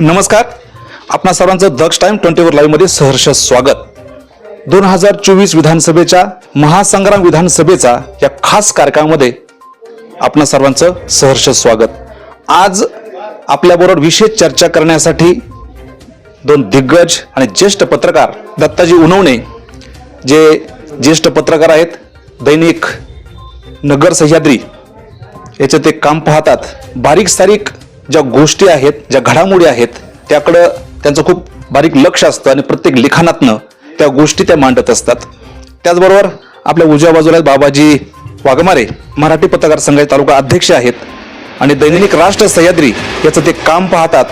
नमस्कार. आपणा सर्वांचं दक्ष टाइम ट्वेंटी फोर लाईव्हमध्ये सहर्ष स्वागत. दोन हजार चोवीस विधानसभेच्या महासंग्राम विधानसभेचा या खास कार्यक्रमामध्ये आपणा सर्वांचं सहर्ष स्वागत. आज आपल्याबरोबर विशेष चर्चा करण्यासाठी दोन दिग्गज आणि ज्येष्ठ पत्रकार दत्ताजी उनवणे जे ज्येष्ठ पत्रकार आहेत दैनिक नगर सह्याद्री. याचं ते काम पाहतात. बारीक सारीक ज्या गोष्टी आहेत ज्या घडामोडी आहेत त्याकडं त्यांचं खूप बारीक लक्ष असतं आणि प्रत्येक लिखाणातनं त्या गोष्टी त्या मांडत असतात. त्याचबरोबर आपल्या उजव्या बाजूला बाबाजी वाघमारे मराठी पत्रकार संघाचे तालुका अध्यक्ष आहेत आणि दैनिक राष्ट्र सह्याद्री याचं ते काम पाहतात.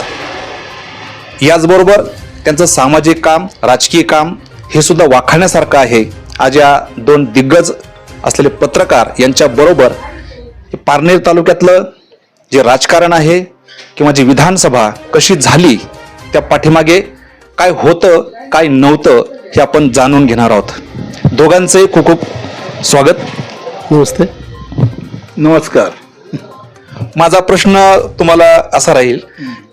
याचबरोबर त्यांचं सामाजिक काम राजकीय काम हे सुद्धा वाखाण्यासारखं आहे. आज या दोन दिग्गज असलेले पत्रकार यांच्याबरोबर पारनेर तालुक्यातलं जे राजकारण आहे किंवा जी विधानसभा कशी झाली त्या पाठीमागे काय होतं काय नव्हतं हे आपण जाणून घेणार आहोत. दोघांचे खूप खूप स्वागत. नमस्ते. नमस्कार. माझा प्रश्न तुम्हाला असा राहील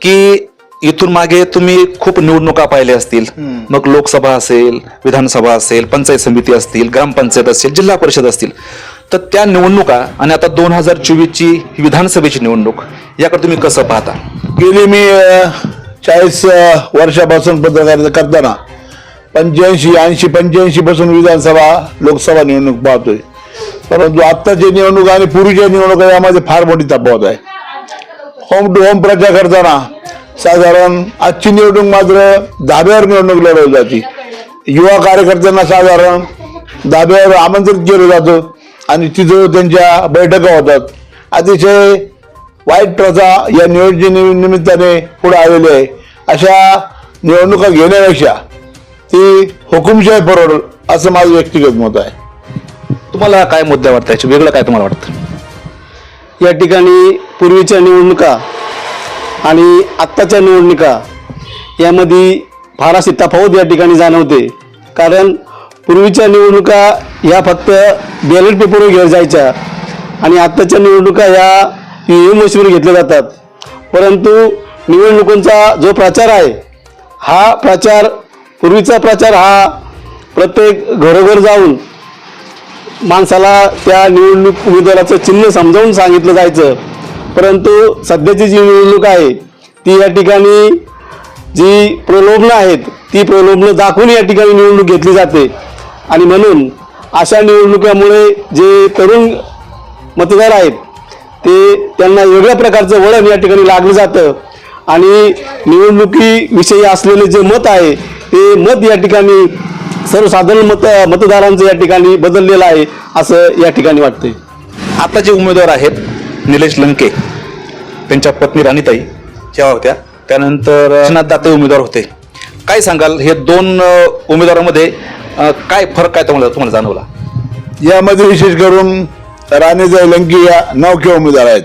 की इथून मागे तुम्ही खूप निवडणुका पाहिल्या असतील. मग लोकसभा असेल विधानसभा असेल पंचायत समिती असतील ग्रामपंचायत असेल जिल्हा परिषद असतील. तर त्या निवडणुका आणि आता दोन हजार चोवीसची ही विधानसभेची निवडणूक याकडे तुम्ही कसं पाहता? गेली मी चाळीस वर्षापासून पत्रकारिता करताना पंच्याऐंशी ऐंशी पंच्याऐंशी पासून विधानसभा लोकसभा निवडणूक पाहतोय. परंतु आत्ताची निवडणूक आणि पूर्वीच्या निवडणुका यामध्ये फार मोठी तफावत आहे. होम टू होम प्रचार करताना साधारण आजची निवडणूक मात्र धाब्यावर निवडणूक लढवली जाते. युवा कार्यकर्त्यांना साधारण धाब्यावर आमंत्रित केलं जातं. आणि तिथं त्यांच्या बैठका होतात. अतिशय वाईट प्रथा या नियोजन निमित्ताने पुढे आलेली आहे. अशा निवडणुका घेण्यापेक्षा ती हुकुमशाही परवडल असं माझं व्यक्तिगत मत आहे. तुम्हाला काय मुद्दे वाटतं याचे वेगळं काय तुम्हाला वाटतं? या ठिकाणी पूर्वीच्या निवडणुका आणि आत्ताच्या निवडणुका यामध्ये फार अशी तफावत या ठिकाणी जाणवते. कारण पूर्वीच्या निवडणुका ह्या फक्त बॅलेट पेपरवर घेऊन जायच्या आणि आत्ताच्या निवडणुका ह्या ई एम मशीनवर घेतल्या जातात. परंतु निवडणुकांचा जो प्रचार आहे हा प्रचार पूर्वीचा प्रचार हा प्रत्येक घरोघर जाऊन माणसाला त्या निवडणूक उमेदवाराचं चिन्ह समजावून सांगितलं जायचं. परंतु सध्याची जी निवडणूक आहे ती या ठिकाणी जी प्रलोभनं आहेत ती प्रलोभनं दाखवून या ठिकाणी निवडणूक घेतली जाते. आणि म्हणून अशा निवडणुकामुळे जे तरुण मतदार आहेत ते त्यांना वेगळ्या प्रकारचं वळण या ठिकाणी लागलं जातं. आणि निवडणुकीविषयी असलेले जे मत आहे ते मत या ठिकाणी सर्वसाधारण मत मतदारांचं या ठिकाणी बदललेलं आहे असं या ठिकाणी वाटतंय. आता जे उमेदवार आहेत निलेश लंके त्यांच्या पत्नी राणीताई ज्या होत्या. त्यानंतर दाते उमेदवार होते. काय सांगाल? हे दोन उमेदवारामध्ये उमेदवारांमध्ये काय फरक काय तुम्हाला तुम्हाला जाणवला? यामध्ये विशेष करून राणे जयलंकी या नौके उमेदवार आहेत.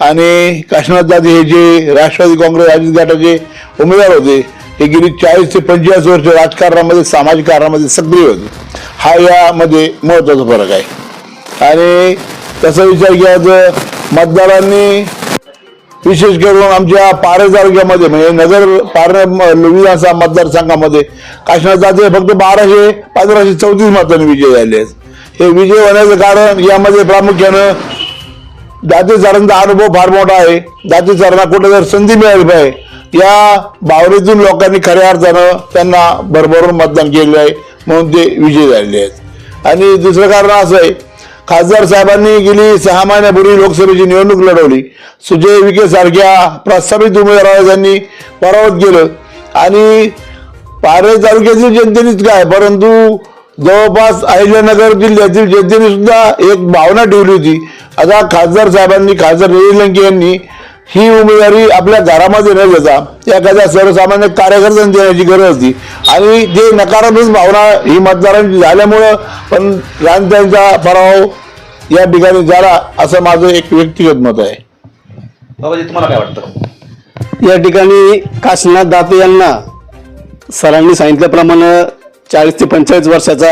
आणि काशीनाथ हे जे राष्ट्रवादी काँग्रेस अजित गटाचे उमेदवार होते हे गेली चाळीस ते पंचेचाळीस वर्ष राजकारणामध्ये सामाजिक कारणामध्ये सक्रिय होते. हा यामध्ये महत्त्वाचा फरक आहे. आणि तसा विचार केला तर मतदारांनी विशेष करून आमच्या पारे तालुक्यामध्ये म्हणजे नगर पारणे म- विधानसभा मतदारसंघामध्ये काशीनाथ जाते फक्त बाराशे पंधराशे चौतीस मतांनी विजय झाले आहेत. हे विजय होण्याचं कारण यामध्ये प्रामुख्यानं जाती सरांचा अनुभव फार मोठा आहे. जाती सरांना कुठे जर संधी मिळाली पाहिजे. या भावनेतून लोकांनी खऱ्या अर्थानं त्यांना भरभरून मतदान केलेलं आहे म्हणून ते विजय झालेले आहेत. आणि दुसरं कारण असं आहे खासदार साहेबांनी गेली सहा महिन्यापूर्वी लोकसभेची निवडणूक लढवली. सुजय विखे सारख्या प्रस्तावित उमेदवाराला त्यांनी पराभूत केलं. आणि पारे तालुक्यातील जनतेनेच काय परंतु जवळपास अहिल्यानगर जिल्ह्यातील जनतेने सुद्धा एक भावना ठेवली होती. आता खासदार साहेबांनी खासदार निलेश लंके यांनी ही उमेदवारी आपल्या घरामध्ये न घेता एखाद्या सर्वसामान्य कार्यकर्त्यांनी देण्याची गरज होती. आणि ते नकारात्मक भावना ही मतदारांची झाल्यामुळं पण त्यांचा पराभव या ठिकाणी झाला असं माझं एक व्यक्तिगत मत आहे. बाबाजी तुम्हाला काय वाटतं? या ठिकाणी काशीनाथ दाते यांना सरांनी सांगितल्याप्रमाणे चाळीस ते पंचेचाळीस वर्षाचा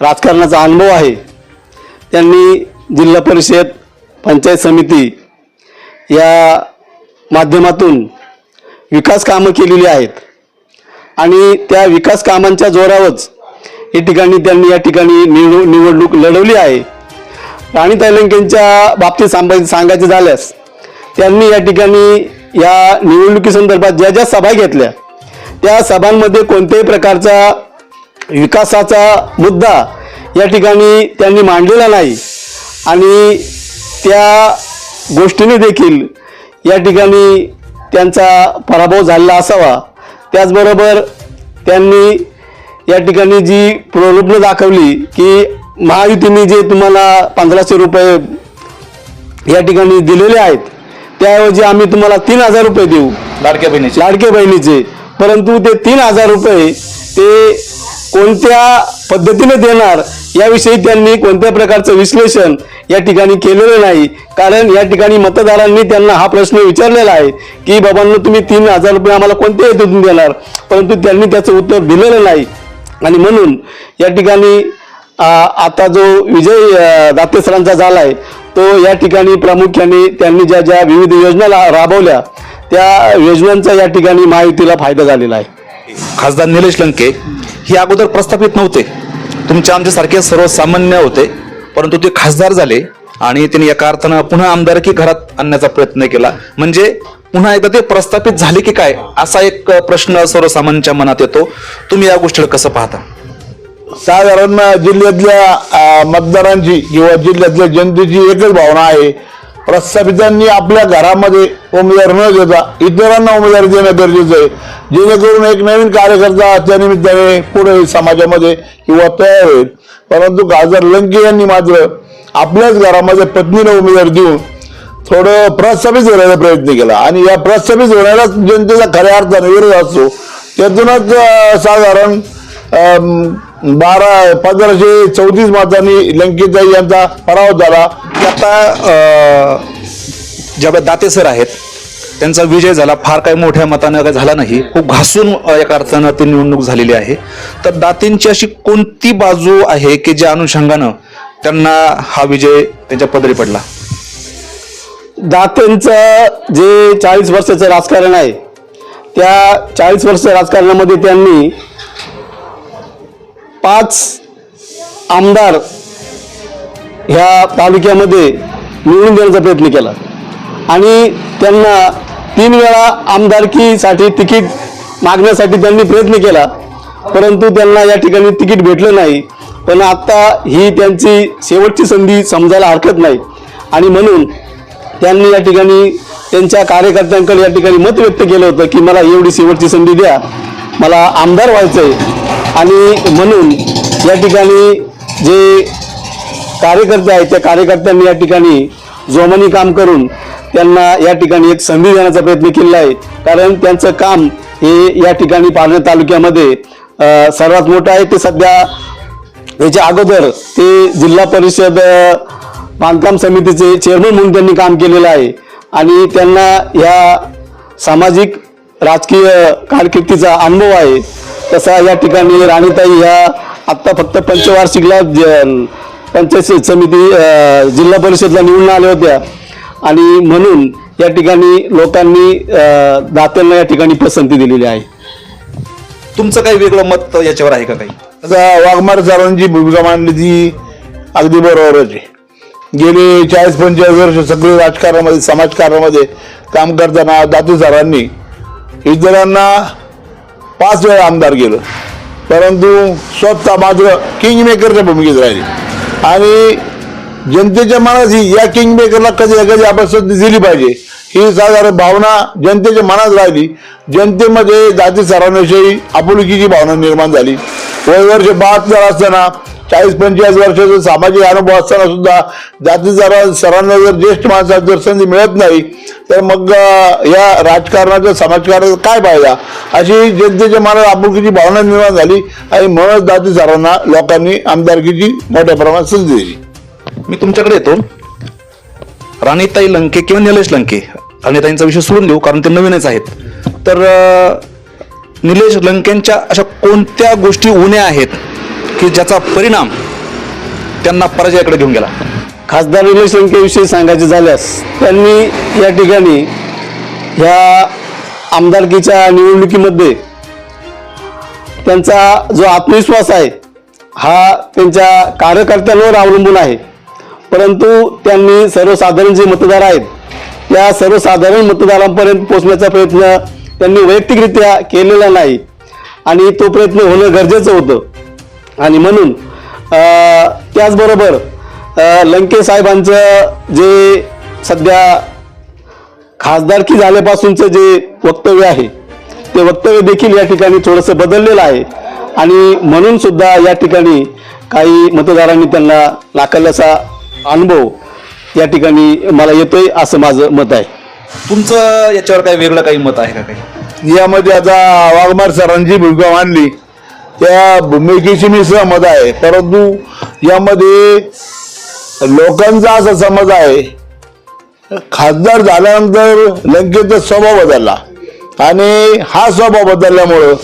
राजकारणाचा अनुभव आहे. त्यांनी जिल्हा परिषद पंचायत समिती या माध्यमातून विकास कामं केलेली आहेत. आणि त्या विकास कामांच्या जोरावरच या ठिकाणी त्यांनी या ठिकाणी निवड निवडणूक लढवली आहे. राणी लंकेंच्या बाबतीत सांगायचं सांगायचं झाल्यास त्यांनी या ठिकाणी या निवडणुकीसंदर्भात ज्या ज्या सभा घेतल्या त्या सभांमध्ये कोणत्याही प्रकारचा विकासाचा मुद्दा या ठिकाणी त्यांनी मांडलेला नाही. आणि त्या गोष्टीने देखील या ठिकाणी त्यांचा पराभव झालेला असावा. त्याचबरोबर त्यांनी या ठिकाणी जी प्रलोभनं दाखवली की महायुतीने जे तुम्हाला पंधराशे रुपये या ठिकाणी दिलेले आहेत त्याऐवजी आम्ही तुम्हाला तीन हजार रुपये देऊ. लाडक्या बहिणीचे. लाडके बहिणीचे. परंतु ते तीन हजार रुपये ते कोणत्या पद्धतीने देणार याविषयी त्यांनी कोणत्या प्रकारचं विश्लेषण या ठिकाणी केलेलं नाही. कारण या ठिकाणी मतदारांनी त्यांना हा प्रश्न विचारलेला आहे की बाबांनो तुम्ही तीन हजार रुपये आम्हाला कोणत्या हेतूतून देणार? परंतु त्यांनी त्याचं उत्तर दिलेलं नाही. आणि म्हणून या ठिकाणी आता जो विजय दातेसरांचा दाते सरांचा झाला आहे तो या ठिकाणी प्रामुख्याने त्यांनी ज्या ज्या विविध योजना राबवल्या त्या योजनांचा या ठिकाणी महायुतीला फायदा झालेला आहे. खासदार निलेश लंके हे अगोदर प्रस्थापित नव्हते. तुमच्या आमच्यासारखे सर्वसामान्य होते परंतु ते खासदार झाले आणि त्यांनी एका अर्थानं पुन्हा आमदारकी घरात आणण्याचा प्रयत्न केला. म्हणजे पुन्हा एकदा ते प्रस्थापित झाले की काय असा एक प्रश्न सर्वसामान्यांच्या मनात येतो. तुम्ही या गोष्टीला कसं पाहता? साधारण जिल्ह्यातल्या मतदारांची किंवा जिल्ह्यातल्या जनतेची एकच भावना आहे. प्रस्थापितांनी आपल्या घरामध्ये उमेदवार न देता इतरांना उमेदवारी देणं गरजेचं आहे. जेणेकरून एक नवीन कार्यकर्ता त्या निमित्ताने पुढे समाजामध्ये किंवा तयार होईल. परंतु खासदार लंके यांनी मात्र आपल्याच घरामध्ये पत्नीला उमेदवार देऊन थोडं प्रस्थापित होण्याचा प्रयत्न केला. आणि या प्रस्थापित होण्याला जनतेचा खऱ्या अर्थाने विरोध असतो. त्यातूनच साधारण बारा पंधराशे चौतीस मतांनी लंकेताई यांचा पराभव झाला. आता ज्या दाते सर आहेत त्यांचा विजय झाला. फार काही मोठ्या मतानं काही झाला नाही. खूप घासून एका अर्थानं ती निवडणूक झालेली आहे. तर दातेंची अशी कोणती बाजू आहे की ज्या अनुषंगानं त्यांना हा विजय त्यांच्या पदरी पडला? दातेंचं जे चाळीस वर्षाचं राजकारण आहे त्या चाळीस वर्ष राजकारणामध्ये त्यांनी पाच आमदार ह्या तालुक्यामध्ये निवडून देण्याचा प्रयत्न केला. आणि त्यांना तीन वेळा आमदारकीसाठी तिकीट मागण्यासाठी त्यांनी प्रयत्न केला परंतु त्यांना या ठिकाणी तिकीट भेटलं नाही. पण आत्ता ही त्यांची शेवटची संधी समजायला हरकत नाही. आणि म्हणून त्यांनी या ठिकाणी त्यांच्या कार्यकर्त्यांकडे या ठिकाणी मत व्यक्त केलं होतं की मला एवढी शेवटची संधी द्या मला आमदार व्हायचं आहे आणि म्हणून या ठिकाणी जे कार्यकर्ते आहेत त्या कार्यकर्त्यांनी या ठिकाणी जोमानी काम करून त्यांना या ठिकाणी एक संधी देण्याचा प्रयत्न केलेला आहे. कारण त्यांचं काम हे या ठिकाणी पालघर तालुक्यामध्ये सर्वात मोठं आहे. ते सध्या याच्या अगोदर ते जिल्हा परिषद बांधकाम समितीचे चेअरमन म्हणून त्यांनी काम केलेलं आहे. आणि त्यांना या सामाजिक राजकीय कारकिर्दीचा अनुभव आहे. तसा या ठिकाणी राणीताई ह्या आत्ता फक्त पंचवार्षिकला पंचायत समिती जिल्हा परिषदला निवडून आल्या होत्या. आणि म्हणून या ठिकाणी लोकांनी दात्यांना या ठिकाणी पसंती दिलेली आहे. तुमचं काही वेगळं मत याच्यावर आहे का काही? आता वाघमार सरांची भूमिका मांडली ती अगदी बरोबरच आहे. गेले चाळीस पंचेचाळीस वर्ष सगळे राजकारणामध्ये समाजकारणामध्ये काम करताना दातू सरांनी इतरांना पाच वेळा आमदार केलं परंतु स्वतः मात्र किंग मेकरच्या भूमिकेत राहिली. आणि जनतेच्या मनात ही या किंग मेकरला कधी ना कधी आपण संधी दिली पाहिजे. ही साधारण भावना जनतेच्या मनात राहिली. जनतेमध्ये जाती सरांविषयी आपुलकीची भावना निर्माण झाली. वय वर्ष बहात्तर असताना चाळीस पंचेचाळीस वर्षाचा सामाजिक अनुभव असताना सुद्धा जाती जरा सरांना जर ज्येष्ठ माणसाला जर संधी मिळत नाही तर मग या राजकारणाच्या समाजकारणाचा काय फायदा? अशी जनतेच्या मनात आपुलकीची भावना निर्माण झाली आणि म्हणूनच जाती सरांना लोकांनी आमदारकीची मोठ्या प्रमाणात संधी दिली. मी तुमच्याकडे येतो. राणीताई लंके किंवा निलेश लंके राणीताईंचा विषय सोडून देऊ कारण ते नवीनच आहेत. तर निलेश लंकेंच्या अशा कोणत्या गोष्टी उन्या आहेत? की ज्याचा परिणाम त्यांना पराजयाकडे घेऊन गेला. खासदार निलेश लंकेविषयी सांगायचे झाल्यास त्यांनी या ठिकाणी ह्या आमदारकीच्या निवडणुकीमध्ये त्यांचा जो आत्मविश्वास आहे हा त्यांच्या कार्यकर्त्यांवर अवलंबून आहे. परंतु त्यांनी सर्वसाधारण जे मतदार आहेत त्या सर्वसाधारण मतदारांपर्यंत पोहोचण्याचा प्रयत्न त्यांनी वैयक्तिकरित्या केलेला नाही. आणि तो प्रयत्न होणं गरजेचं होतं. आणि म्हणून अं, त्याचबरोबर लंके साहेबांचं जे सध्या खासदारकी झाल्यापासूनचं जे वक्तव्य आहे ते वक्तव्य देखील या ठिकाणी थोडंसं बदललेलं आहे. आणि म्हणून सुद्धा या ठिकाणी काही मतदारांनी त्यांना नाकारल्याचा अनुभव या ठिकाणी मला येतोय असं माझं मत आहे. तुमचं याच्यावर काही वेगळं काही मत आहे का काही? यामध्ये आता वाघमार सरांची भूमिका मांडली. त्या भूमिकेशी मी सहमत आहे. परंतु यामध्ये लोकांचा असा समज आहे खासदार झाल्यानंतर लंकेचा स्वभाव बदलला. आणि हा स्वभाव बदलल्यामुळं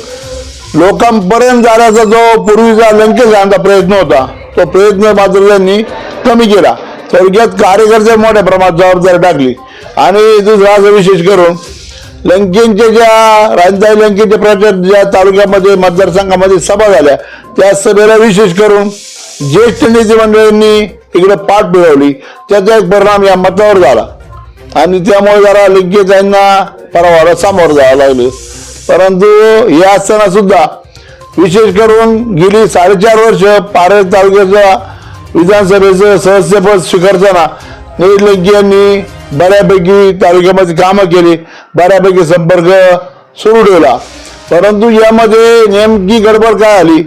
लोकांपर्यंत जाण्याचा जो पूर्वीचा लंकेश आणचा प्रयत्न होता तो प्रयत्न मात्र त्यांनी कमी केला. थोडक्यात कार्यकर्ते मोठ्या प्रमाणात जबाबदारी टाकली. आणि दुसरा असं विशेष करून लंकेंच्या ज्या राजधानी लंकेच्या प्रचार ज्या तालुक्यामध्ये मतदारसंघामध्ये सभा झाल्या त्या सभेला विशेष करून ज्येष्ठ नेते मंडळींनी इकडे पाठ मिळवली. त्याचा एक परिणाम या मतावर झाला. आणि त्यामुळे जरा लिंकेज परवाला पराभवाला सामोरं जावं लागलं. परंतु हे असताना सुद्धा विशेष करून गेली साडेचार वर्ष पारे तालुक्याच्या विधानसभेचं सदस्यपद स्वीकारताना निलेश लंके यांनी बऱ्यापैकी तालुक्यामध्ये कामं केली बऱ्यापैकी संपर्क सुरू ठेवला. परंतु यामध्ये नेमकी गडबड काय आली?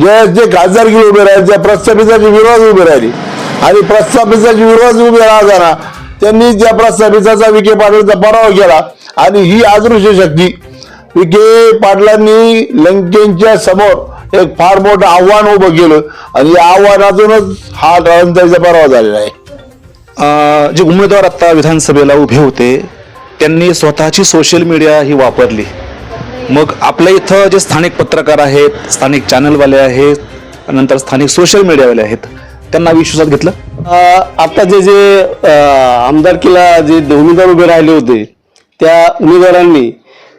जे जे खासदारकी उभे राहिले त्या प्रस्थापिताची विरोध उभे राहिली आणि प्रस्थापिताची विरोध उभे राहताना त्यांनी त्या प्रस्थापिताचा विखे पाटीलचा पराभव केला आणि ही अदृश्य शक्ती. विखे पाटलांनी लंकेच्या समोर एक फार मोठं आव्हान उभं केलं आणि या आव्हानातूनच हा रणताईचा पराभव झालेला आहे. जे उमेदवार आता विधानसभेला उभे होते त्यांनी स्वतःची सोशल मीडिया ही वापरली. मग आपल्या इथं जे स्थानिक पत्रकार आहेत स्थानिक चॅनलवाले आहेत नंतर स्थानिक सोशल मीडियावाले आहेत त्यांना विश्वासात घेतलं? आता जे जे आमदारकीला जे उमेदवार उभे राहिले होते त्या उमेदवारांनी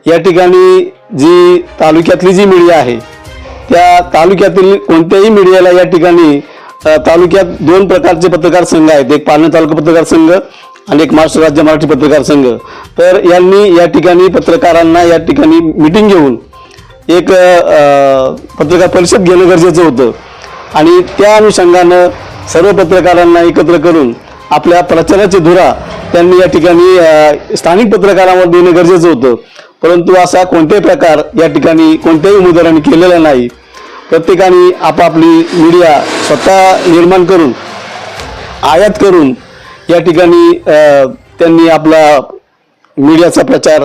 या ठिकाणी जी तालुक्यातली जी मीडिया आहे त्या तालुक्यातील कोणत्याही मीडियाला या ठिकाणी तालुक्यात दोन प्रकारचे पत्रकार संघ आहेत. एक पालना तालुका पत्रकार संघ आणि एक महाराष्ट्र राज्य मराठी पत्रकार संघ. तर यांनी या ठिकाणी पत्रकारांना या ठिकाणी मिटिंग घेऊन एक पत्रकार परिषद घेणं गरजेचं होतं. आणि त्या अनुषंगानं सर्व पत्रकारांना एकत्र करून आपल्या प्रचाराची धुरा त्यांनी या ठिकाणी स्थानिक पत्रकारांवर देणं गरजेचं होतं. परंतु असा कोणताही प्रकार या ठिकाणी कोणत्याही उमेदवारांनी केलेला नाही. प्रत्येकाने आपापली मीडिया स्वतः निर्माण करून आयात करून या ठिकाणी त्यांनी आपला मीडियाचा प्रचार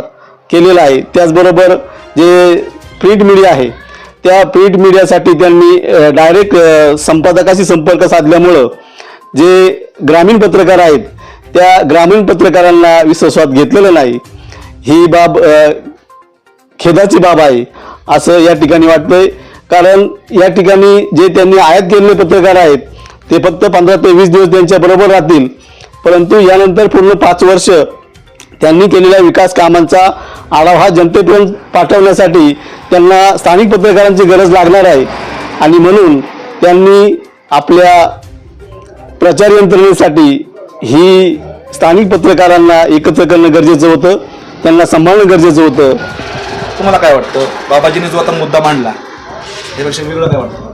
केलेला आहे. त्याचबरोबर जे प्रिंट मीडिया आहे त्या प्रिंट मीडियासाठी त्यांनी डायरेक्ट संपादकाशी संपर्क साधल्यामुळं जे ग्रामीण पत्रकार आहेत त्या ग्रामीण पत्रकारांना विश्वासात घेतलेलं नाही. ही बाब खेदाची बाब आहे असं या ठिकाणी वाटतंय. कारण या ठिकाणी जे त्यांनी आयात केलेले पत्रकार आहेत ते फक्त पंधरा ते वीस दिवस त्यांच्या बरोबर राहतील. परंतु यानंतर पूर्ण पाच वर्ष त्यांनी केलेल्या विकास कामांचा आढावा जनतेपर्यंत पाठवण्यासाठी त्यांना स्थानिक पत्रकारांची गरज लागणार आहे. आणि म्हणून त्यांनी आपल्या प्रचार यंत्रणेसाठी ही स्थानिक पत्रकारांना एकत्र करणं गरजेचं होतं त्यांना सांभाळणं गरजेचं होतं. तुम्हाला काय वाटतं? बाबाजीने जो आता मुद्दा मांडला वेगळं काय वाटतं?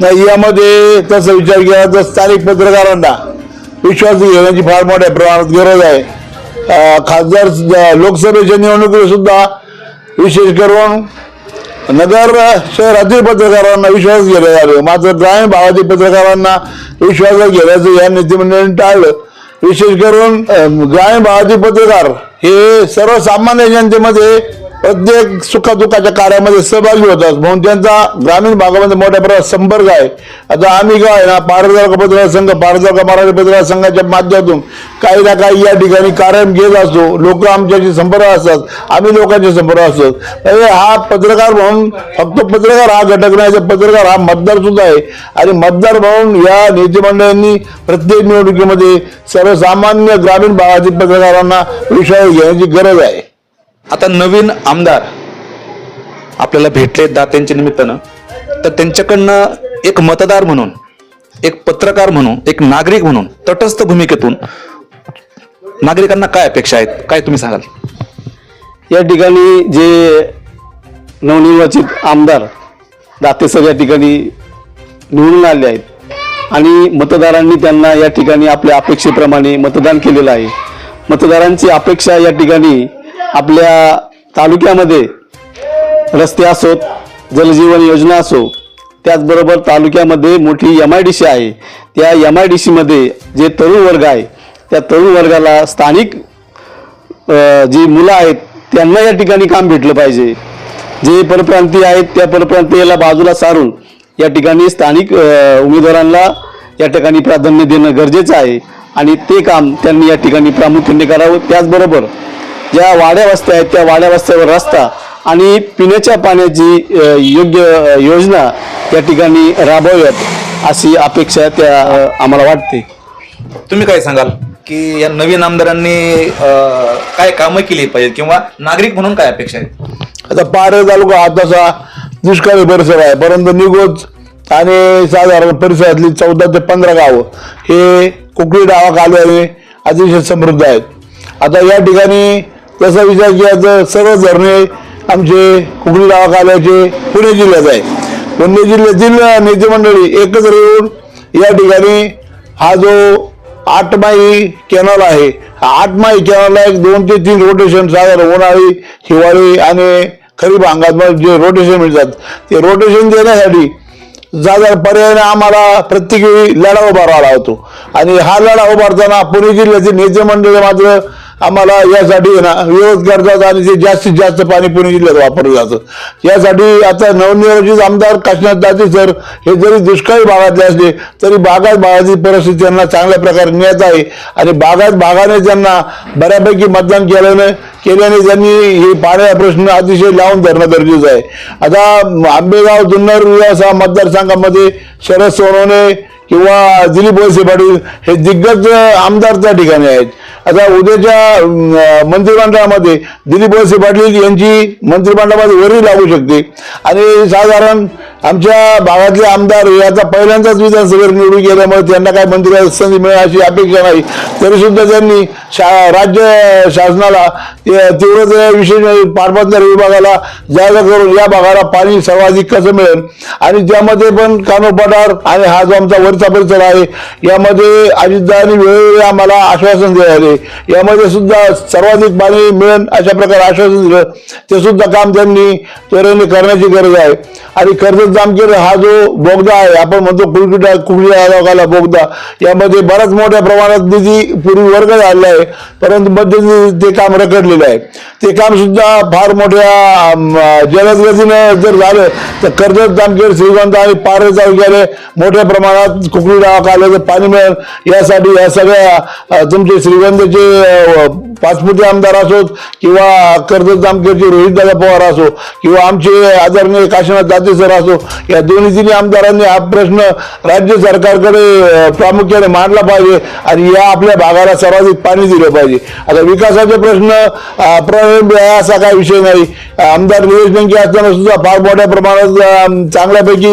नाही यामध्ये तसं विचार केला तर स्थानिक पत्रकारांना विश्वास घेण्याची फार मोठ्या प्रमाणात गरज आहे. खासदार लोकसभेच्या निवडणुकीत सुद्धा विशेष करून नगर शहरातील पत्रकारांना विश्वास घेण्यात आले मात्र ग्रामीण भागातील पत्रकारांना विश्वासात घेण्याचं या नेतेमंडळाने टाळलं. विशेष करून ग्रामीण भागातील पत्रकार हे सर्वसामान्य जनतेमध्ये प्रत्येक सुखादुखाच्या कार्यामध्ये सहभागी होतात. म्हणून त्यांचा ग्रामीण भागामध्ये मोठ्या प्रमाणात संपर्क आहे. आता आम्ही काय ना पारदर्शक पत्रकार संघ पारदर्शक मराठी पत्रकार संघाच्या माध्यमातून काही ना काही या ठिकाणी कार्यक्रम घेत असतो. लोक आमच्याशी संपर्क असतात. आम्ही लोकांचे संपर्क असतात म्हणजे हा पत्रकार म्हणून फक्त पत्रकार हा घटक नाही तर पत्रकार हा मतदार सुद्धा आहे. आणि मतदार म्हणून या नेतेमंडळांनी प्रत्येक निवडणुकीमध्ये सर्वसामान्य ग्रामीण भागातील पत्रकारांना विषय घेण्याची गरज आहे. आता नवीन आमदार आपल्याला भेटले दात्यांच्या निमित्तानं तर त्यांच्याकडनं एक मतदार म्हणून एक पत्रकार म्हणून एक नागरिक म्हणून तटस्थ भूमिकेतून नागरिकांना काय अपेक्षा आहेत? काय तुम्ही सांगाल? या ठिकाणी जे नवनिर्वाचित आमदार दातेसर या ठिकाणी निवडून आले आहेत आणि मतदारांनी त्यांना या ठिकाणी आपल्या अपेक्षेप्रमाणे मतदान केलेलं आहे. मतदारांची अपेक्षा या ठिकाणी आपल्या तालुक्यामध्ये रस्ते असोत जलजीवन योजना असो त्याचबरोबर तालुक्यामध्ये मोठी एम आय डी सी आहे. त्या एम आय डी सीमध्ये जे तरुण वर्ग आहे त्या तरुण वर्गाला स्थानिक जी मुलं आहेत त्यांना या ठिकाणी काम भेटलं पाहिजे. जे परप्रांतीय आहेत त्या परप्रांतीयाला बाजूला सारून या ठिकाणी स्थानिक उमेदवारांना या ठिकाणी प्राधान्य देणं गरजेचं आहे. आणि ते काम त्यांनी या ठिकाणी प्रामुख्याने करावं. त्याचबरोबर ज्या वाड्या वस्त्या आहेत त्या वाड्या वस्त्यावर रस्ता आणि पिण्याच्या पाण्याची योग्य योजना या ठिकाणी राबवाव्यात अशी अपेक्षा त्या आम्हाला वाटते. तुम्ही काय सांगाल? की या नवीन आमदारांनी काय कामं केली पाहिजे किंवा नागरिक म्हणून काय अपेक्षा आहेत? आता पारळ तालुका हा तसा दुष्काळी परिसर आहे. परंतु निगोज आणि साधारण परिसरातली चौदा ते पंधरा गावं हे कुकडी डावा कालव्याने अतिशय समृद्ध आहेत. आता या ठिकाणी तसा विचार केला तर सर्व धरणे आमचे हुगडी गावाखाल्याचे पुणे जिल्ह्यात आहे. पुणे जिल्ह्यातील नेते मंडळी एकत्र येऊन या ठिकाणी हा जो आठमाई कॅनल कॅनॉल आहे हा आठमाई कॅनलला कॅनॉलला एक दोन ते तीन रोटेशन साधारण उन्हाळी हिवाळी आणि खरीप हंगात जे रोटेशन मिळतात ते रोटेशन देण्यासाठी साधारण पर्यायाने आम्हाला प्रत्येक वेळी लढा उभारावा लागतो. आणि हा लढा उभारताना पुणे जिल्ह्यातील नेते मंडळी मात्र आम्हाला यासाठी ना विरोध करतात आणि ते जास्तीत जास्त पाणी पुणे जिल्ह्यात वापरलं जातं. यासाठी आता नवनिर्वाचित आमदार काशनाथ दाते सर हे जरी दुष्काळी भागातले असले तरी बागायत भागाची परिस्थिती त्यांना चांगल्या प्रकारे ज्ञात आहे. आणि बागायत भागाने त्यांना बऱ्यापैकी मतदान केल्याने केल्याने त्यांनी हे पाण्याचा प्रश्न अतिशय लावून धरणं गरजेचं आहे. आता आंबेगाव जुन्नर या मतदारसंघामध्ये शरद सोनवणे किंवा दिलीप वळसे पाटील हे दिग्गज आमदार त्या ठिकाणी आहेत. आता उद्याच्या मंत्रिमंडळामध्ये दिलीप वळसे पाटील यांची मंत्रिमंडळामध्ये वरही लागू शकते. आणि साधारण आमच्या भागातले आमदार हे आता पहिल्यांदाच विधानसभेवर निवडून गेल्यामुळे त्यांना काय मंत्री संधी मिळेल अशी अपेक्षा नाही. तरीसुद्धा त्यांनी शा राज्य शासनाला ते- तीव्रता विशेष म्हणजे पाटबंधारे विभागाला जागा करून या भागाला पाणी सर्वाधिक कसं मिळेल? आणि त्यामध्ये पण कानोपठार आणि हा जो आमचा वरचा परिसर आहे. यामध्ये अजितदारांनी वेळोवेळी आम्हाला आश्वासन दिले यामध्ये सुद्धा सर्वाधिक पाणी मिळेल अशा प्रकारे आश्वासन दिलं. ते सुद्धा काम त्यांनी त्वरेने करण्याची गरज आहे. आणि कर्जत जामखेड हा जो बोगदा आहे आपण म्हणतो कुलकुटा कुकडी बोगदा. यामध्ये बऱ्याच मोठ्या प्रमाणात निधी पूर्वी वर्ग झालेला आहे. परंतु मध्यंतरी ते काम रखडलेलं आहे. ते काम सुद्धा फार मोठ्या जलदगतीनं जर झालं तर कर्जत जामखेड श्रीगंध आणि पारळ तालुक्याने मोठ्या प्रमाणात कोकणी डावा आल्याचं पाणी मिळेल. यासाठी या सगळ्या तुमचे श्रीगंधचे अ, पाचपुते आमदार असोत किंवा कर्जत जामखेडचे रोहितदादा पवार असो किंवा आमचे आदरणीय काशीनाथ दाते सर असो या दोन्ही तिन्ही आमदारांनी हा प्रश्न राज्य सरकारकडे प्रामुख्याने मांडला पाहिजे आणि या आपल्या भागाला सर्वाधिक पाणी दिलं पाहिजे. आता विकासाचे प्रश्न अ, असा काही विषय नाही. आमदार निलेश बँके असताना सुद्धा फार मोठ्या प्रमाणात चांगल्यापैकी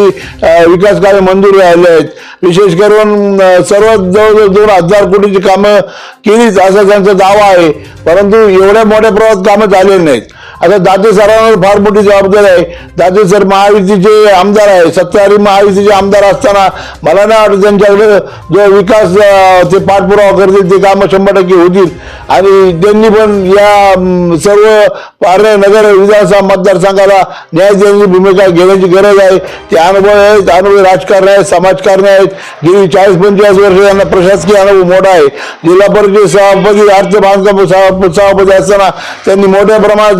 विकास कार्य मंजूर झाले आहेत. विशेष करून अ, सर्व जवळजवळ दोन हजार कोटीची कामं केलीच असा त्यांचा दावा आहे. परंतु एवढ्या मोठ्या प्रमाणात कामं झालेली नाहीत. आता दादे सरांवर फार मोठी जबाबदारी आहे. दादे सर महायुतीचे आमदार आहे. सत्ताधारी महायुतीचे आमदार असताना मला नाही वाटत त्यांच्याकडे जो विकास ते पाठपुरावा करतील ते कामं शंभर टक्के होतील. आणि त्यांनी पण या सर्व पारणे नगर विधानसभा मतदारसंघाला न्याय देण्याची भूमिका घेण्याची गरज आहे. ते अनुभव आहेत अनुभवी राजकारण आहेत समाजकारण आहेत. गेली चाळीस पंचेचाळीस वर्ष यांना प्रशासकीय अनुभव मोठा आहे. जिल्हा परिषद सभापती अर्थ बांधकाम सभा- सभापती असताना त्यांनी मोठ्या प्रमाणात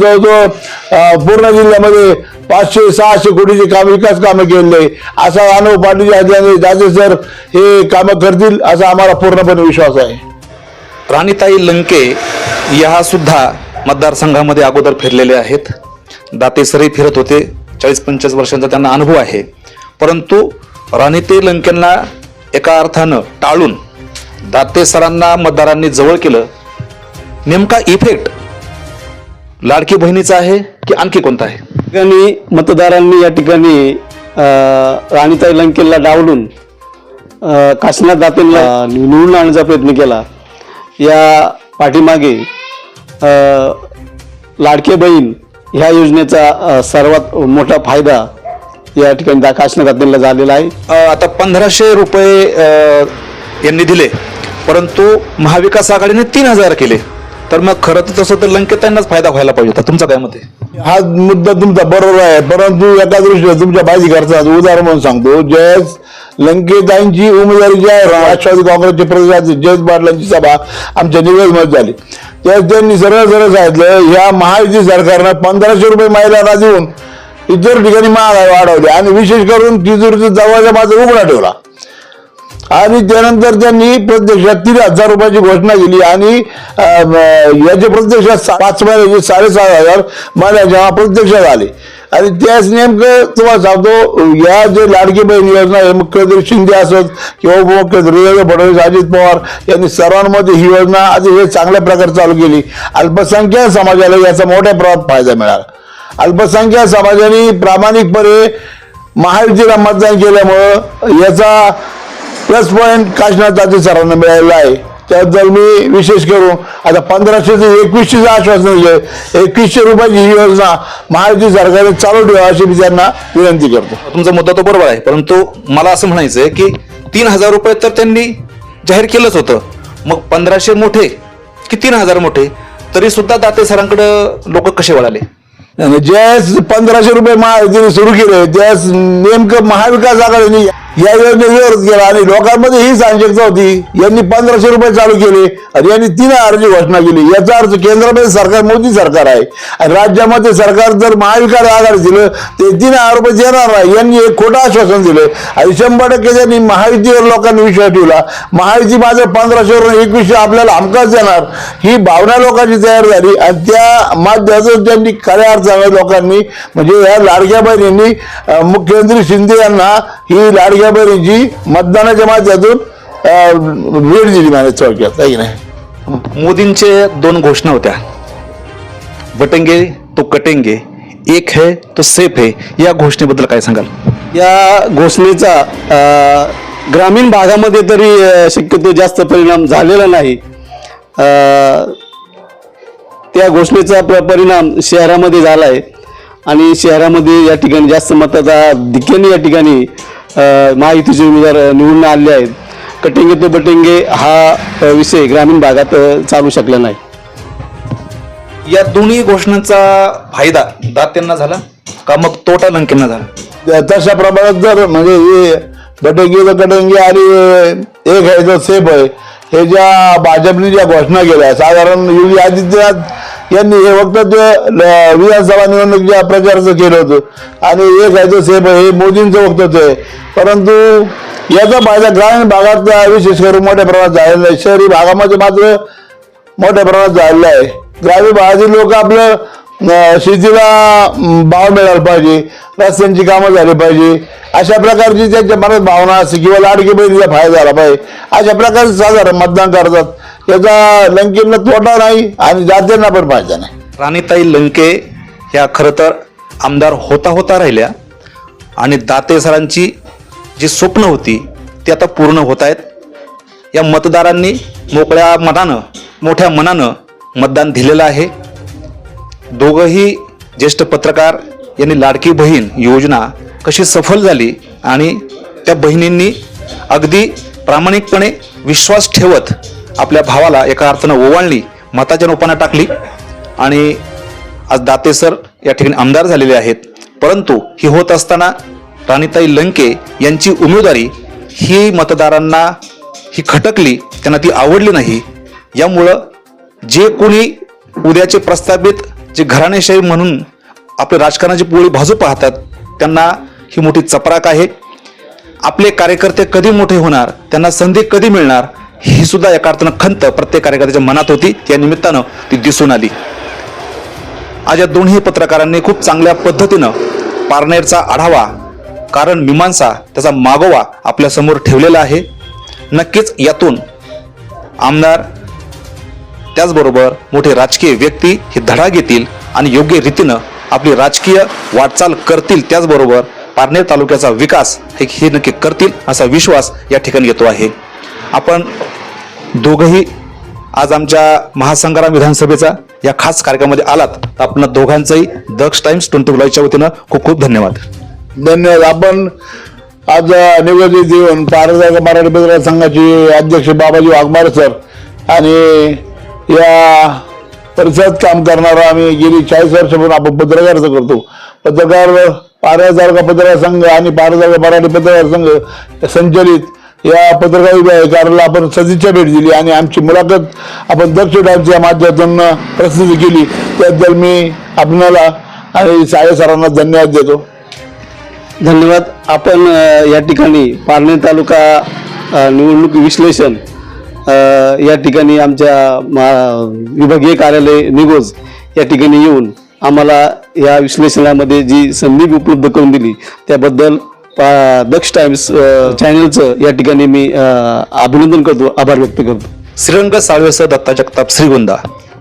पूर्ण जिल्ह्यामध्ये पाचशे सहाशे कोटीची काम विकास कामं केलेले आहे. असा अनुभव पाटील असल्याने दाजे सर हे कामं करतील असा आम्हाला पूर्णपणे विश्वास आहे. राणीताई लंके या सुद्धा मतदारसंघामध्ये अगोदर फिरलेले आहेत. दातेसरही फिरत होते. चाळीस पंचेचाळीस वर्षांचा त्यांना अनुभव आहे. परंतु राणीताई लंकेंना एका अर्थानं टाळून दाते सरांना मतदारांनी जवळ केलं. नेमका इफेक्ट लाडकी बहिणीचा आहे की आणखी कोणता आहे? ठिकाणी मतदारांनी या ठिकाणी राणीताई लंकेला डावलून काशीनाथ दातेंना निवडून आणण्याचा प्रयत्न केला. या पाठीमागे लाडके बहीण ह्या योजनेचा सर्वात मोठा फायदा या ठिकाणी काशीनाथ दातेंना झालेला आहे. आता पंधराशे रुपये यांनी दिले परंतु महाविकास आघाडीने तीन हजार केले. तर मग खरं तर तसं तर लंकेतांनाच फायदा व्हायला पाहिजे होता. तुमचं काय मत आहे? हा मुद्दा तुमचा बरोबर आहे परंतु एका दृष्टीने तुमच्या बाजी उदाहरण म्हणून सांगतो. जयस लंकेताईंची उमेदवारी जी आहे राष्ट्रवादी काँग्रेसचे प्रदेशाचे जयंत पाटलांची सभा आमच्या निवेदनात झाली. त्यात त्यांनी सरळ सरळ सांगितलं ह्या महायुती सरकारनं पंधराशे रुपये महिलांना देऊन इतर ठिकाणी महागाई वाढवली आणि विशेष करून तिजोरीचा दरवाजा माझा उघडा ठेवला. आणि त्यानंतर त्यांनी प्रत्यक्षात तीन हजार रुपयाची घोषणा केली आणि याचे प्रत्यक्षात पाच महिन्याचे साडेसात हजार मला जेव्हा प्रत्यक्षात आले. आणि त्याच नेमकं तुम्हाला सांगतो या जे लाडकी बहीण योजना आहे मुख्यमंत्री शिंदे असत किंवा उपमुख्यमंत्री देवेंद्र फडणवीस अजित पवार यांनी सर्वांमध्ये ही योजना अतिशय चांगल्या प्रकारे चालू केली. अल्पसंख्याक समाजाला याचा मोठ्या प्रमाणात फायदा मिळाला. अल्पसंख्याक समाजाने प्रामाणिकपणे महायुतीला मतदान केल्यामुळं याचा प्लस पॉईंट काशनाथ जाती सरांना मिळालेला आहे. त्याबद्दल मी विशेष करून आता पंधराशे ते एकवीसशेचं आश्वासन दिले एकवीसशे रुपयाची ही योजना महायुती सरकारने चालू ठेवा अशी मी त्यांना विनंती करतो. तुमचा मुद्दा तो बरोबर आहे परंतु मला असं म्हणायचं आहे की तीन हजार रुपये तर त्यांनी जाहीर केलंच होतं. मग पंधराशे मोठे की तीन हजार मोठे तरी सुद्धा दाते सरांकडे लोक कसे वळाले? ज्यावेळेस पंधराशे रुपये महायुतीने सुरू केले त्यावेळेस नेमकं महाविकास आघाडीने या योजनेवर गेला केला आणि लोकांमध्ये ही सांगितलं होती. यांनी पंधराशे रुपये चालू केले आणि यांनी तीन हजाराची घोषणा केली. याचा अर्थ केंद्रामध्ये सरकार मोदी सरकार आहे. आणि राज्यामध्ये सरकार जर महाविकास आघाडी दिलं ते तीन हजार रुपये देणार नाही. यांनी एक खोटं आश्वासन दिलं. आणि शंभर टक्के त्यांनी महायुतीवर लोकांनी विश्वास ठेवला. महायुती माझं पंधराशेवरून एकवीसशे आपल्याला हमखास देणार. ही भावना लोकांची तयार झाली. आणि त्या माध्यमातून त्यांनी खऱ्या अर्थाने लोकांनी म्हणजे या लाडक्या बहिणींनी मुख्यमंत्री शिंदे यांना ही लाडक्या बहिणीची मतदानाच्या माध्यमातून भेट दिली माझ्या चौक्यात. आहे की नाही? मोदींचे दोन घोषणा होत्या. बटेंगे तो कटेंगे एक है तो सेफ है. या घोषणेबद्दल काय सांगाल? या घोषणेचा ग्रामीण भागामध्ये तरी शक्यतो जास्त परिणाम झालेला नाही. अ, त्या घोषणेचा परिणाम शहरामध्ये झाला आहे आणि शहरामध्ये या ठिकाणी जास्त मताचा धिक्याने या ठिकाणी महायुतीचे उमेदवार निवडून आले आहेत. कटेंगे तो बटेंगे हा विषय ग्रामीण भागात चालू शकला नाही. या दोन्ही घोषणांचा फायदा दात्यांना झाला का मग तोटा लंकेंना झाला? तशा प्रमाणात जर म्हणजे हे बटंगी तर कटंगी आणि एक आहे जो सेफ आहे. हे ज्या भाजपने ज्या घोषणा केल्या साधारण योगी आदित्यनाथ यांनी हे वक्तव्य विधानसभा निवडणुकीच्या प्रचाराचं केलं होतं आणि एक आहे जो सेफ आहे हे मोदींचं वक्तव्य आहे परंतु याचा फायदा ग्रामीण भागातला विशेष करून मोठ्या प्रमाणात झालेला आहे. शहरी भागामध्ये मात्र मोठ्या प्रमाणात झालेलं आहे. ग्रामीण भागातील लोक आपलं शेतीला भाव मिळाला पाहिजे रस्त्यांची कामं झाली पाहिजे. अशा प्रकारची त्यांच्या मनात भावना असते किंवा लाडकी बहिणीचा फायदा झाला पाहिजे अशा प्रकारचे साधारण मतदान करतात. याचा लंकेंना तोटा नाही आणि जात्यांना पण फायदा नाही. राणीताई लंके ह्या खरं तर आमदार होता होता राहिल्या आणि दाते सरांची जी स्वप्न होती ती आता पूर्ण होत आहेत. या मतदारांनी मोकळ्या मनानं मोठ्या मनानं मतदान दिलेलं आहे. दोघंही ज्येष्ठ पत्रकार यांनी लाडकी बहीण योजना कशी सफल झाली आणि त्या बहिणींनी अगदी प्रामाणिकपणे विश्वास ठेवत आपल्या भावाला एका अर्थानं ओवाळली मताच्या रूपानं टाकली आणि आज दाते सर या ठिकाणी आमदार झालेले आहेत. परंतु ही होत असताना राणीताई लंके यांची उमेदवारी ही मतदारांना ही खटकली त्यांना ती आवडली नाही. यामुळं जे कोणी उद्याचे प्रस्थापित जे घराणेशाही म्हणून आपल्या राजकारणाची पोळी भाजू पाहतात त्यांना ही मोठी चपराक आहे. आपले कार्यकर्ते कधी मोठे होणार त्यांना संधी कधी मिळणार ही सुद्धा एका अर्थानं खंत प्रत्येक कार्यकर्त्याच्या मनात होती. या निमित्तानं ती दिसून आली. आज या दोन्ही पत्रकारांनी खूप चांगल्या पद्धतीनं पारनेरचा आढावा कारण मीमांसा त्याचा मागोवा आपल्यासमोर ठेवलेला आहे. नक्कीच यातून आमदार त्याचबरोबर मोठे राजकीय व्यक्ती हे धडा घेतील आणि योग्य रीतीनं आपली राजकीय वाटचाल करतील. त्याचबरोबर पारनेर तालुक्याचा विकास हे हे नक्की करतील असा विश्वास या ठिकाणी येतो आहे. आपण दोघंही आज आमच्या महासंग्राम विधानसभेचा या खास कार्यक्रमामध्ये आलात. तर आपण दोघांचंही दक्ष टाइम्स ट्वेंटी लाईव्हच्या वतीनं खूप खूप धन्यवाद. धन्यवाद. आपण आज निवेदित देऊन पारदर्शक मराठी पत्रकार संघाचे अध्यक्ष बाबाजी वाघमारे सर आणि या परिसरात काम करणारा आम्ही गेली चाळीस वर्षापासून आपण पत्रकाराचं करतो. पत्रकार पारदर्शक पत्रकार संघ आणि पारदर्शक मराठी पत्रकार संघ संचलित या पत्रकार विभागाला आपण सदिच्छा भेट दिली आणि आमची मुलाखत आपण दक्ष टाइम्सच्या माध्यमातून प्रसिद्ध केली. त्याबद्दल मी आपणाला आणि साळे सरांना धन्यवाद देतो. धन्यवाद. आपण या ठिकाणी पारणे तालुका निवडणूक विश्लेषण या ठिकाणी आमच्या विभागीय कार्यालय निगोज या ठिकाणी येऊन आम्हाला या विश्लेषणामध्ये जी संधी उपलब्ध करून दिली त्याबद्दल पा- दक्ष टाइम्स चॅनलचं या ठिकाणी मी अभिनंदन करतो. आभार व्यक्त करतो. श्रीरंग साळवेसह दत्ता जगताप श्रीगोंदा.